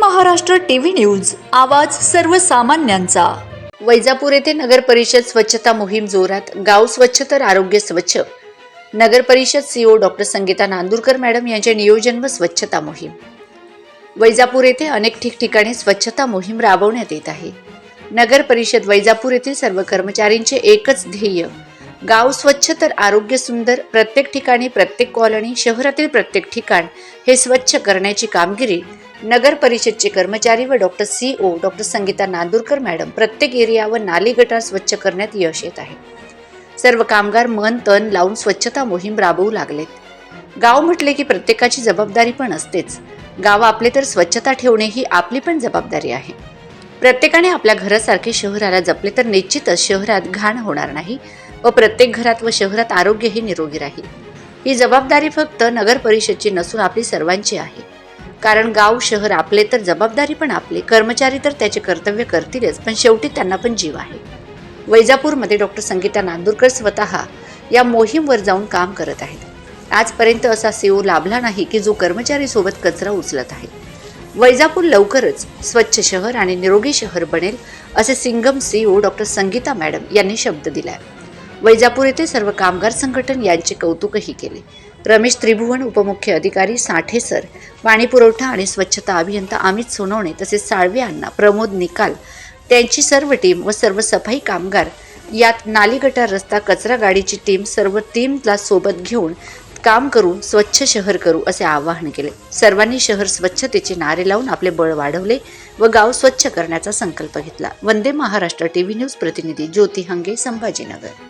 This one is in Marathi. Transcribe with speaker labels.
Speaker 1: महाराष्ट्र टीव्ही न्यूज आवाज सर्वसामान्यांचा.
Speaker 2: वैजापूर येथे नगर परिषद स्वच्छता मोहीम जोरात गाव स्वच्छ तर आरोग्य स्वच्छ. नगर परिषद CO doctor Sangeeta Nandurkar madam यांचे नियोजन व स्वच्छता मोहीम. वैजापूर येथे अनेक ठिकठिकाणी स्वच्छता मोहीम राबवण्यात येत आहे. नगर परिषद वैजापूर येथील सर्व कर्मचाऱ्यांचे एकच ध्येय गाव स्वच्छ तर आरोग्य सुंदर प्रत्येक ठिकाणी प्रत्येक कॉलनी शहरातील प्रत्येक ठिकाण हे स्वच्छ करण्याची कामगिरी नगर परिषदचे कर्मचारी व doctor C O doctor Sangeeta Nandurkar madam प्रत्येक एरिया व नाली गटार स्वच्छ करण्यात यश येत आहे. सर्व कामगार मन तन लावून स्वच्छता मोहीम राबवू लागलेत. गाव म्हटले की प्रत्येकाची जबाबदारी पण असतेच. गाव आपले तर स्वच्छता ठेवणे ही आपली पण जबाबदारी आहे. प्रत्येकाने आपल्या घरासारखे शहराला जपले तर निश्चितच शहरात घाण होणार नाही व प्रत्येक घरात व शहरात आरोग्यही निरोगी राहील. ही जबाबदारी फक्त नगर परिषदची नसून आपली सर्वांची आहे. कारण गाव शहर आपले तर जबाबदारी पण आपले. कर्मचारी तर त्याचे कर्तव्य करतीलच पण शेवटी त्यांना पण जीव आहे. वैजापूरमध्ये डॉक्टर संगीता नांदूरकर स्वतः या मोहीमवर जाऊन काम करत आहेत. आजपर्यंत असा सीओ लाभला नाही की जो कर्मचारी सोबत कचरा उचलत आहे. वैजापूर लवकरच स्वच्छ शहर आणि निरोगी शहर बनेल असे Singham CO doctor Sangeeta madam यांनी शब्द दिला आहे वैजापूर येथे सर्व कामगार संघटन यांचे कौतुकही केले. रमेश त्रिभुवन उपमुख्य अधिकारी साठे सर पाणी पुरवठा आणि स्वच्छता अभियंता अमित सोनवणे तसेच साळवे अण्णा प्रमोद निकाल त्यांची सर्व टीम व सर्व सफाई कामगार यात नाली गटार रस्ता कचरा गाडीची टीम सर्व टीमला सोबत घेऊन काम करू स्वच्छ शहर करू असे आवाहन केले. सर्वांनी शहर स्वच्छतेचे नारे लावून आपले बळ वाढवले व गाव स्वच्छ करण्याचा संकल्प घेतला. वंदे महाराष्ट्र टीव्ही न्यूज प्रतिनिधी ज्योती हंगे संभाजीनगर.